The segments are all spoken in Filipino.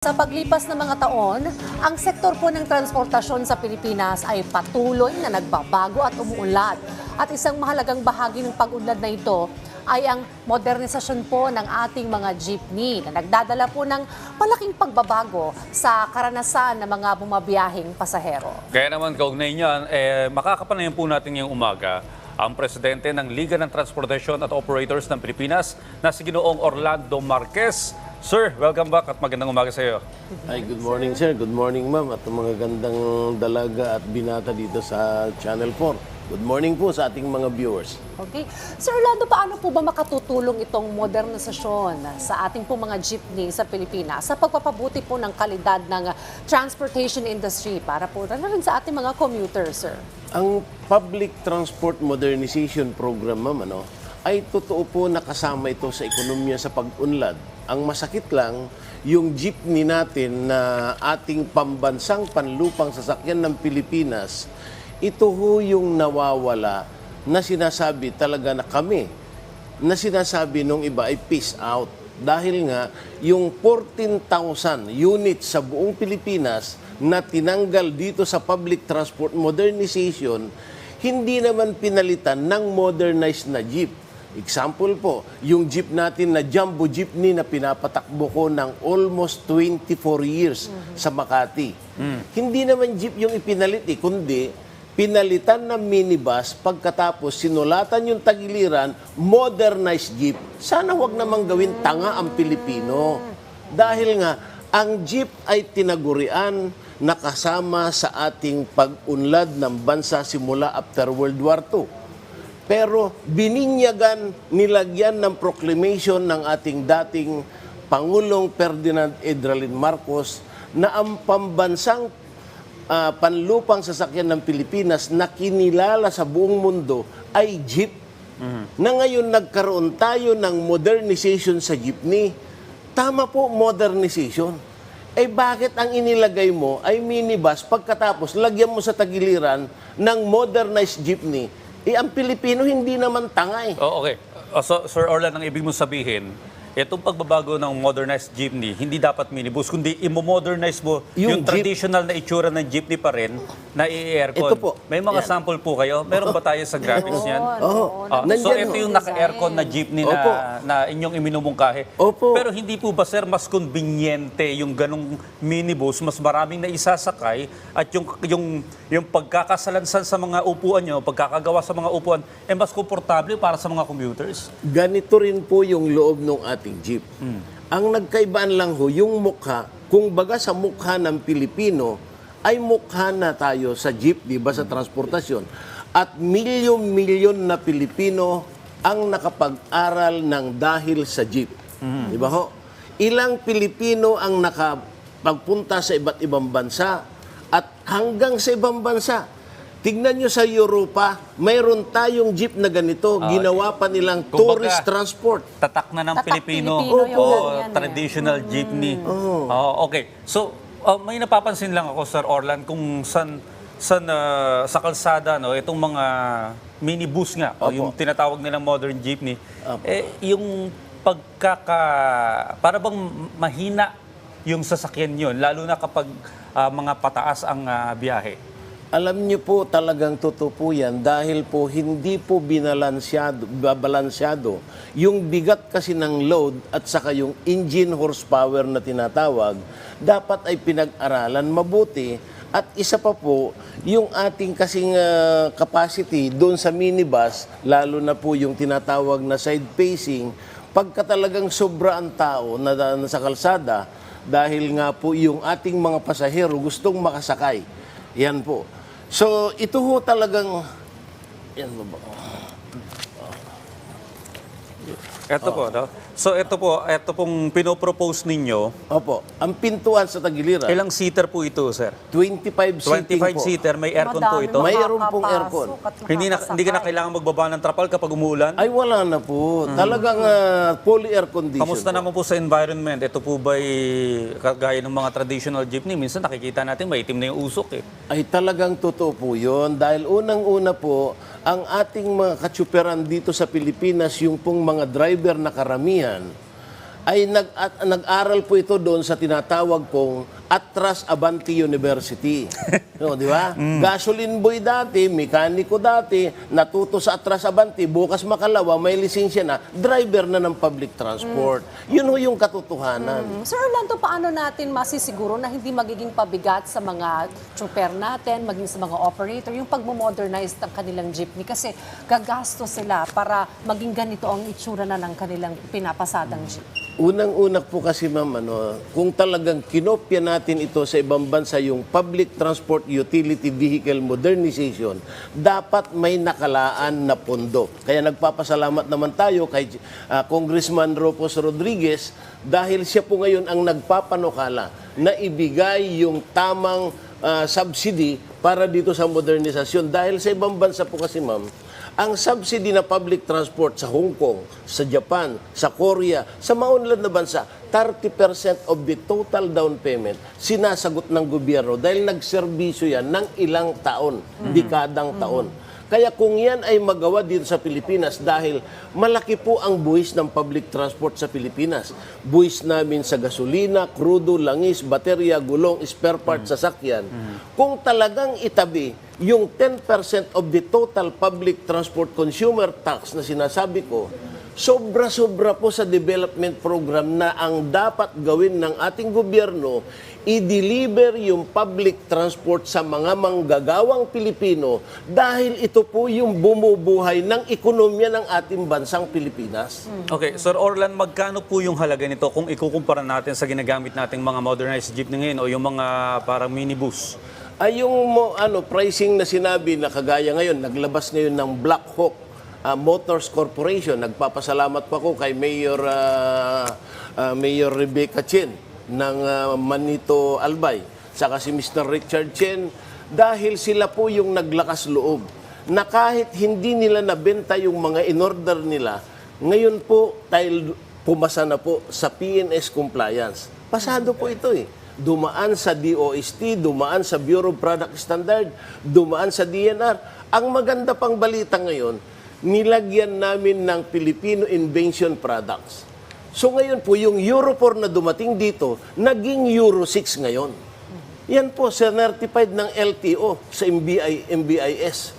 Sa paglipas ng mga taon, ang sektor po ng transportasyon sa Pilipinas ay patuloy na nagbabago at umuunlad. At isang mahalagang bahagi ng pag-unlad na ito ay ang modernisasyon po ng ating mga jeepney na nagdadala po ng malaking pagbabago sa karanasan ng mga bumabiyahing pasahero. Kaya naman kaugnay niyan, eh, makakapanayan po natin ngayong umaga ang presidente ng Liga ng Transportation at Operators ng Pilipinas na si Ginoong Orlando Marquez. Sir, welcome back at magandang umaga sa iyo. Hi, good morning sir. Good morning ma'am at mga gandang dalaga at binata dito sa Channel 4. Good morning po sa ating mga viewers. Okay. Sir Orlando, paano po ba makatutulong itong modernisasyon sa ating po mga jeepney sa Pilipinas sa pagpapabuti po ng kalidad ng transportation industry para po na rin sa ating mga commuters, sir? Ang Public Transport Modernization Program ma'am ano, ay totoo po nakasama ito sa ekonomiya sa pag-unlad. Ang masakit lang, yung jeepney natin na ating pambansang panlupang sasakyan ng Pilipinas, ito ho yung nawawala na sinasabi talaga na kami na sinasabi nung iba ay peace out. Dahil nga, yung 14,000 units sa buong Pilipinas na tinanggal dito sa public transport modernization, hindi naman pinalitan ng modernized na jeep. Example po, yung jeep natin na jumbo jeepney na pinapatakbo ko ng almost 24 years sa Makati. Hindi naman jeep yung ipinalit eh, kundi pinalitan ng minibus pagkatapos sinulatan yung tagiliran, modernized jeep. Sana wag namang gawin tanga ang Pilipino. Dahil nga, ang jeep ay tinagurian na kasama sa ating pag-unlad ng bansa simula after World War II. Pero bininyagan, nilagyan ng proclamation ng ating dating Pangulong Ferdinand Edralin Marcos na ang pambansang ah, panlupang sasakyan ng Pilipinas na kinilala sa buong mundo ay jeep. Na ngayon nagkaroon tayo ng modernization sa jeepney. Tama po, modernization. Eh bakit ang inilagay mo ay minibus pagkatapos lagyan mo sa tagiliran ng modernized jeepney? Eh ang Pilipino hindi naman tanga eh. Oh, okay. Uh, so, Sir Orlando, ang ibig mong sabihin, itong pagbabago ng modernized jeepney, hindi dapat minibus, kundi imo-modernize mo yung, Yung jeep. traditional na itsura ng jeepney pa rin na i-aircon. Ito po. May mga Yan. sample po kayo? Meron ba tayo sa graphics niyan? Oo. Ah, so Nandyan ito ho. yung naka-aircon na jeepney na, Opo. na inyong iminumungkahe. Opo. Pero hindi po ba sir mas conveniente yung ganong minibus, mas maraming na isasakay at yung yung yung pagkakasalansan sa mga upuan nyo, pagkakagawa sa mga upuan, eh mas komportable para sa mga commuters? Ganito rin po yung loob ng ating jeep. Ang nagkaibaan lang ho, yung mukha, kung baga sa mukha ng Pilipino, ay mukha na tayo sa jeep, di ba, sa transportasyon. At milyon-milyon na Pilipino ang nakapag-aral ng dahil sa jeep. Di ba ho? Ilang Pilipino ang nakapagpunta sa iba't ibang bansa at hanggang sa ibang bansa. Tignan nyo sa Europa, mayroon tayong jeep na ganito. ginawa pa nilang Kumbaga, tourist transport. Tatak na ng Tatak Pilipino. Pilipino yung Oo, ganyan eh. traditional jeepney. Oo, okay. So, uh, may napapansin lang ako, Sir Orlan, kung san, san, uh, sa kalsada, no, itong mga minibus nga, o yung tinatawag nilang modern jeepney, eh, yung pagkaka... Para bang mahina yung sasakyan yun, lalo na kapag uh, mga pataas ang uh, biyahe. Alam niyo po, talagang totoo po yan dahil po hindi po binalansyado, babalansyado. Yung bigat kasi ng load at saka yung engine horsepower na tinatawag, dapat ay pinag-aralan mabuti. At isa pa po, yung ating kasing ah, capacity doon sa minibus, lalo na po yung tinatawag na side pacing, pagka talagang sobra ang tao na, na sa kalsada, dahil nga po yung ating mga pasahero gustong makasakay. Yan po. So, ito ho talagang... Yan ba ba? Ito po, no? So, ito po, ito pong pinopropose ninyo, Opo. Ang pintuan sa Tagiliran, ilang seater po ito, sir? 25 seating 25 po. seater, may aircon po ito. May- Mayroon pong aircon. Hindi na hindi ka na kailangan magbaba ng trapal kapag umuulan. Ay, wala na po. Talagang ah, fully air condition Kamusta po. naman po sa environment? Ito po ba'y kagaya ng mga traditional jeepney? Minsan nakikita natin maitim na yung usok eh. Ay talagang totoo po yun. Dahil unang-una po, ang ating mga katsuperan dito sa Pilipinas, yung pong mga driver na karamihan, ay nag, at, nag-aral po ito doon sa tinatawag pong Atras Avanti University. no, di ba? Gasoline boy dati, mekaniko dati, natuto sa Atras Avanti, bukas makalawa, may lisensya na, driver na ng public transport. Yun ho yung katotohanan. Mm, Sir Orlando, paano natin masisiguro na hindi magiging pabigat sa mga trooper natin, maging sa mga operator, yung pagmo-modernize ng kanilang jeepney? Kasi gagasto sila para maging ganito ang itsura na ng kanilang pinapasadang jeep. Unang-una po kasi ma'am, ano, kung talagang kinopya natin ito sa ibang bansa, yung Public Transport Utility Vehicle Modernization, dapat may nakalaan na pondo. Kaya nagpapasalamat naman tayo kay ah, Congressman Ropos Rodriguez dahil siya po ngayon ang nagpapanukala na ibigay yung tamang ah, subsidy para dito sa modernisasyon. Dahil sa ibang bansa po kasi ma'am, ang subsidy na public transport sa Hong Kong, sa Japan, sa Korea, sa maunlad na bansa, 30% of the total down payment sinasagot ng gobyerno dahil nagserbisyo yan ng ilang taon, dekadang taon. Kaya kung yan ay magawa dito sa Pilipinas dahil malaki po ang buwis ng public transport sa Pilipinas. Buwis namin sa gasolina, krudo, langis, baterya, gulong, spare parts, sasakyan. Kung talagang itabi yung 10% of the total public transport consumer tax na sinasabi ko, sobra-sobra po sa development program na ang dapat gawin ng ating gobyerno, i-deliver yung public transport sa mga manggagawang Pilipino dahil ito po yung bumubuhay ng ekonomiya ng ating bansang Pilipinas. Okay, Sir Orlan, magkano po yung halaga nito kung ikukumpara natin sa ginagamit nating mga modernized jeep na ngayon o yung mga parang minibus? Ay yung mo, ano, pricing na sinabi na kagaya ngayon, naglabas ngayon ng Black Hawk ah, Motors Corporation. Nagpapasalamat pa ko kay Mayor, ah, ah, Mayor Rebecca Chen ng ah, Manito Albay, saka si Mr. Richard Chen, dahil sila po yung naglakas loob na kahit hindi nila nabenta yung mga in-order nila, ngayon po tayo pumasa na po sa PNS compliance. Pasado po ito eh dumaan sa DOST, dumaan sa Bureau of Product Standard, dumaan sa DNR. Ang maganda pang balita ngayon, nilagyan namin ng Filipino Invention Products. So ngayon po, yung Euro 4 na dumating dito, naging Euro 6 ngayon. Yan po, certified ng LTO sa MBI, MBIS.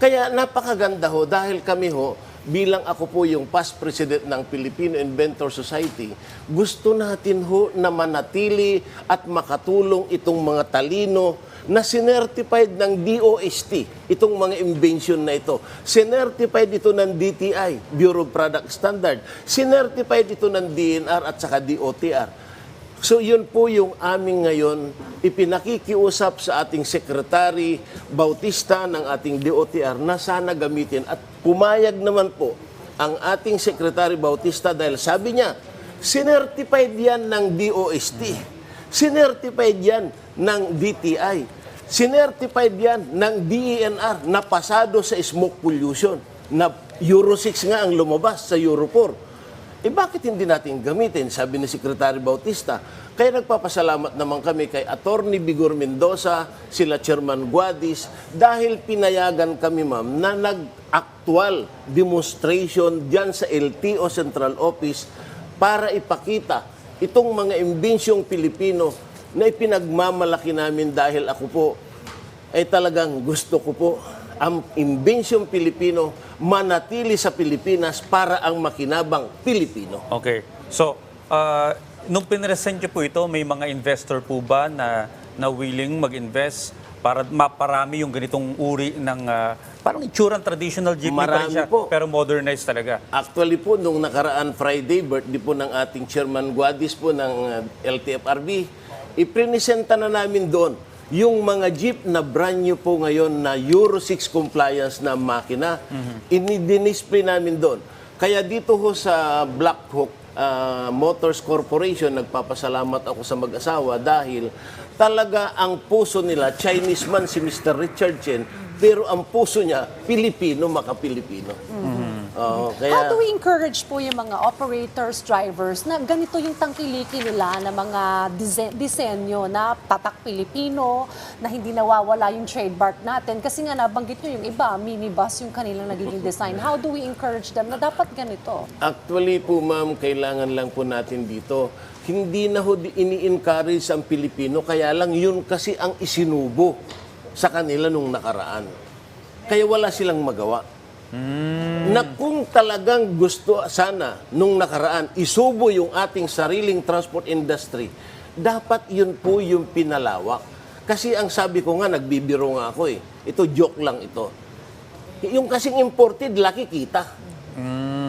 Kaya napakaganda ho dahil kami ho, bilang ako po yung past president ng Filipino Inventor Society, gusto natin ho na manatili at makatulong itong mga talino na sinertified ng DOST, itong mga invention na ito. Sinertified ito ng DTI, Bureau of Product Standard. Sinertified ito ng DNR at saka DOTR. So yun po yung aming ngayon ipinakikiusap sa ating Secretary Bautista ng ating DOTR na sana gamitin. At pumayag naman po ang ating Secretary Bautista dahil sabi niya, sinertified yan ng DOST, sinertified yan ng DTI, sinertified yan ng DENR na pasado sa smoke pollution. Na Euro 6 nga ang lumabas sa Euro 4. Eh bakit hindi natin gamitin, sabi ni Secretary Bautista. Kaya nagpapasalamat naman kami kay Attorney Bigor Mendoza, sila Chairman Guadis, dahil pinayagan kami ma'am na nag-actual demonstration diyan sa LTO Central Office para ipakita itong mga imbinsyong Pilipino na ipinagmamalaki namin dahil ako po ay talagang gusto ko po ang imbinsyong Pilipino manatili sa Pilipinas para ang makinabang Pilipino. Okay. So, uh, nung pinresent niyo po ito, may mga investor po ba na, na willing mag-invest para maparami yung ganitong uri ng uh, parang itsurang traditional jeepney pa rin Marami siya, po. pero modernized talaga. Actually po, nung nakaraan Friday, birthday po ng ating Chairman Guadis po ng uh, LTFRB, iprinisenta na namin doon yung mga jeep na brand new po ngayon na Euro 6 compliance na makina, ini-display namin doon. Kaya dito ho sa Black Hawk ah, Motors Corporation, nagpapasalamat ako sa mag-asawa dahil talaga ang puso nila, Chinese man si Mr. Richard Chen, pero ang puso niya, Pilipino, maka-Pilipino. Oo, kaya... How do we encourage po yung mga operators, drivers na ganito yung tangkiliki nila na mga dise- disenyo na tatak Pilipino, na hindi nawawala yung trademark natin? Kasi nga nabanggit nyo yung iba, minibus yung kanilang nagiging design. How do we encourage them na dapat ganito? Actually po ma'am, kailangan lang po natin dito. Hindi na ho ini-encourage ang Pilipino, kaya lang yun kasi ang isinubo sa kanila nung nakaraan. Kaya wala silang magawa. Na kung talagang gusto sana nung nakaraan isubo yung ating sariling transport industry, dapat yun po yung pinalawak. Kasi ang sabi ko nga, nagbibiro nga ako eh. Ito joke lang ito. Yung kasing imported, laki kita.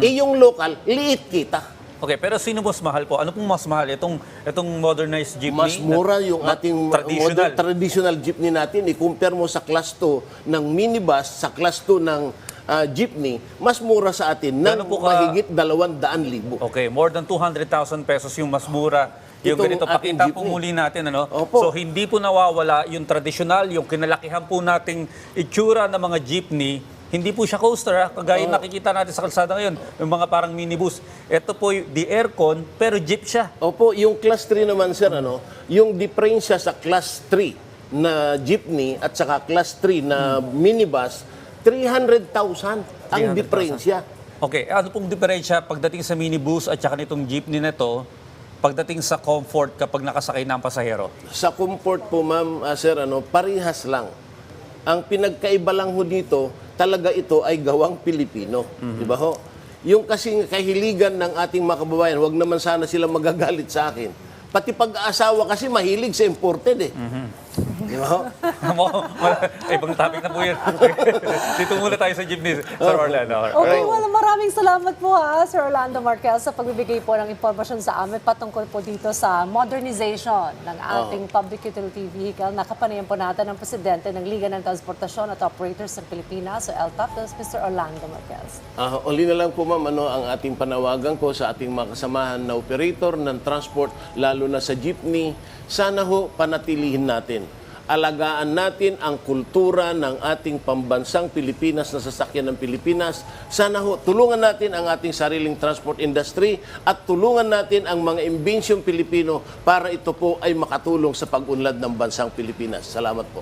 Eh yung local, liit kita. Okay, pero sino mas mahal po? Ano pong mas mahal? Itong, itong modernized jeepney? Mas mura yung na- ating traditional. modern traditional jeepney natin. I-compare mo sa class 2 ng minibus, sa class 2 ng ah, jeepney, mas mura sa atin ng po ka- mahigit 200,000. Okay, more than 200,000 pesos yung mas mura. Yung Itong ganito, pakita po muli natin, ano? Opo. So, hindi po nawawala yung traditional, yung kinalakihan po nating itsura ng mga jeepney. Hindi po siya coaster, ha? kagaya nakikita natin sa kalsada ngayon, yung mga parang minibus. Ito po yung the aircon, pero jeep siya. Opo, yung class 3 naman sir, ano, yung diferensya sa class 3 na jeepney at saka class 3 na minibus, 300,000 ang 300,000. diferensya. Okay, ano pong diferensya pagdating sa minibus at saka nitong jeepney na to, pagdating sa comfort kapag nakasakay na ang pasahero? Sa comfort po, ma'am, ah, sir, ano, parihas lang. Ang pinagkaiba lang ho dito, talaga ito ay gawang Pilipino. Di ba ho? Yung kasing kahiligan ng ating mga kababayan, wag naman sana sila magagalit sa akin. Pati pag-aasawa kasi mahilig sa imported eh. Di ba ibang topic na po yun. Dito muna tayo sa jeepney, Sir Orlando. Okay, well, maraming salamat po ha, Sir Orlando Marquez, sa pagbibigay po ng impormasyon sa amin patungkol po dito sa modernization ng ating public utility vehicle. Nakapanayan po natin ang Presidente ng Liga ng Transportasyon at Operators ng Pilipinas, so LTAP, that's Mr. Orlando Marquez. Ah, uli na lang po ma'am, ano, ang ating panawagan ko sa ating mga kasamahan na operator ng transport, lalo na sa jeepney, sana ho panatilihin natin. Alagaan natin ang kultura ng ating pambansang Pilipinas na sasakyan ng Pilipinas. Sana ho, tulungan natin ang ating sariling transport industry at tulungan natin ang mga imbensyon Pilipino para ito po ay makatulong sa pag-unlad ng bansang Pilipinas. Salamat po.